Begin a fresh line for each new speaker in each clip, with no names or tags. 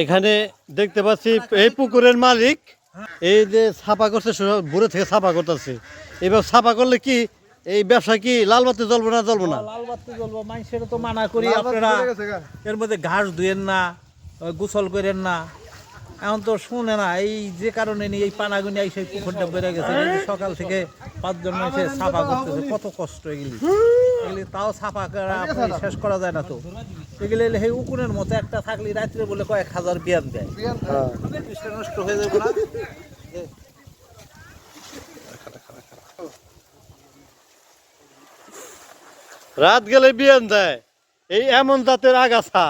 এখানে দেখতে পাচ্ছি এই পুকুরের মালিক এই যে সাফা করছে ভোরে থেকে সাফা করতেছে। এবার সাফা করলে কি এই ব্যবসা কি লাল বাতি জ্বলবো না জ্বলবো না?
লাল বাতি জ্বলবো মানুষের তো মানা করি আপনারা। এর মধ্যে ঘাস ধুয়েন না গোসল করেন না। এখন তো শুনে না এই যে কারণে নিয়ে এই পানাগুনি এই সেই পুকুরটা বেড়ে গেছে। সকাল থেকে পাঁচজন এসে ছাপা করতেছে কত কষ্ট এগুলি। এগুলি তাও ছাপা করা শেষ করা যায় না তো। এগুলি সেই উকুনের মতো একটা থাকলে রাত্রে বলে কয়েক হাজার বিয়ান দেয়। নষ্ট হয়ে যাবে না?
রাত গেলে বিয়ান দেয়। এই এমন জাতের আগাছা।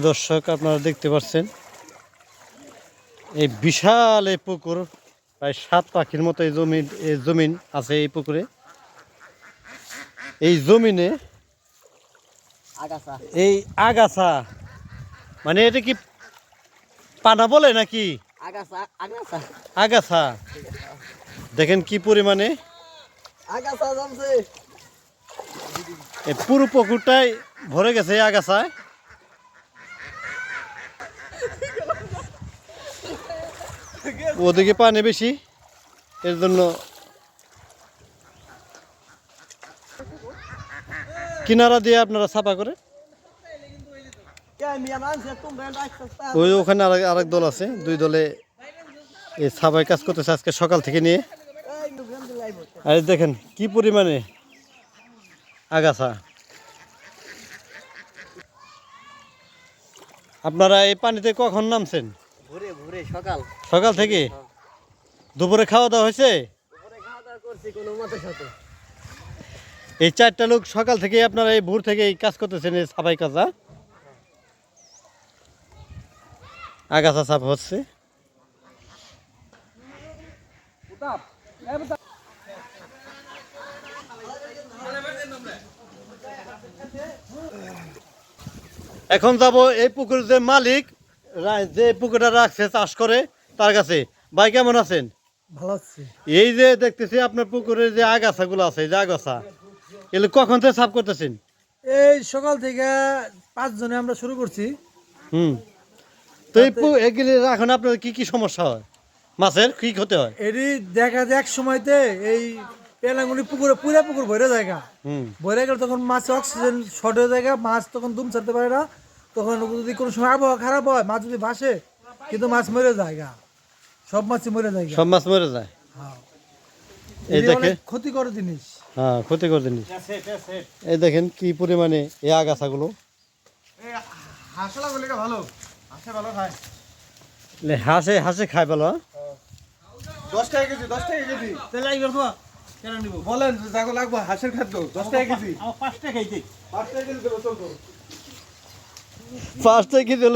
দর্শক আপনারা দেখতে পাচ্ছেন এই বিশাল এই পুকুর প্রায় সাত পাখির মতো এই জমিন এই জমিন আছে এই পুকুরে। এই জমিনে এই আগাছা মানে এটা কি পানা বলে নাকি?
আগাছা
দেখেন কি পরিমাণে এই পুরো পুকুরটাই ভরে গেছে এই আগাছায়। ওদিকে পানি বেশি, এর জন্য কিনারা দিয়ে আপনারা ছাপা করে। ওই ওখানে আরেক দল আছে, দুই দলে এই ছাপাই কাজ করতেছে আজকে সকাল থেকে নিয়ে। আর দেখেন কি পরিমাণে আগাছা। আপনারা এই পানিতে কখন নামছেন?
ভোরে ভোরে সকাল।
সকাল থেকে? দুপুরে খাওয়া দাওয়া হয়েছে?
দুপুরে খাওয়া দাওয়া সাথে।
এই চারটা লোক সকাল থেকে আপনারা এই ভোর থেকে এই কাজ করতেছেন এই সাফাই কাজা আগাছা সাফ হচ্ছে। এখন যাব এই পুকুরের যে মালিক যে পুকুরটা রাখছে চাষ করে তার কাছে। ভাই কেমন আছেন?
ভালো আছি।
এই যে দেখতেছি আপনার পুকুরের যে আগাছাগুলো আছে যে আগাছা এগুলো কখন থেকে সাফ করতেছেন?
এই সকাল থেকে পাঁচজনে আমরা শুরু করছি।
হুম। তো এই পু- এগুলি এখন আপনার কি কি সমস্যা হয়? মাছের কি ক্ষতি হয়?
এটি দেখা যায় এক সময়তে এই পেলাঙ্গুনি পুকুরে পুরা পুকুর ভরে জায়গা।
হুম।
ভরে গেলে তখন মাছ অক্সিজেন শর্ট হয়ে যায় মাছ তখন দুম ছাড়তে পারে না। তখন যদি কোনো সময় আবহাওয়া খারাপ হয় মাছ যদি ভাসে কিন্তু মাছ মরে যায়গা সব মাছই মরে যায়
সব মাছ মরে যায়?
হ্যাঁ।
এই দেখে
ক্ষতিকর জিনিস।
হ্যাঁ ক্ষতিকর জিনিস। এই দেখেন কি পরিমাণে এই আগাছাগুলো।
ভালো। হাসে ভালো খায়।
হাঁসে হাঁসে খায় বলো হ্যাঁ?
দশ টাকা কেজি দশ টাকা কেজি।
তাহলে কেন নিব?
বলেন যাকে লাগবে হাঁসের খাদ্য দশ টাকা কেজি।
আমার
পাঁচ টাকা কেজি। দেবো চলতো
পাঁচটা কি দিল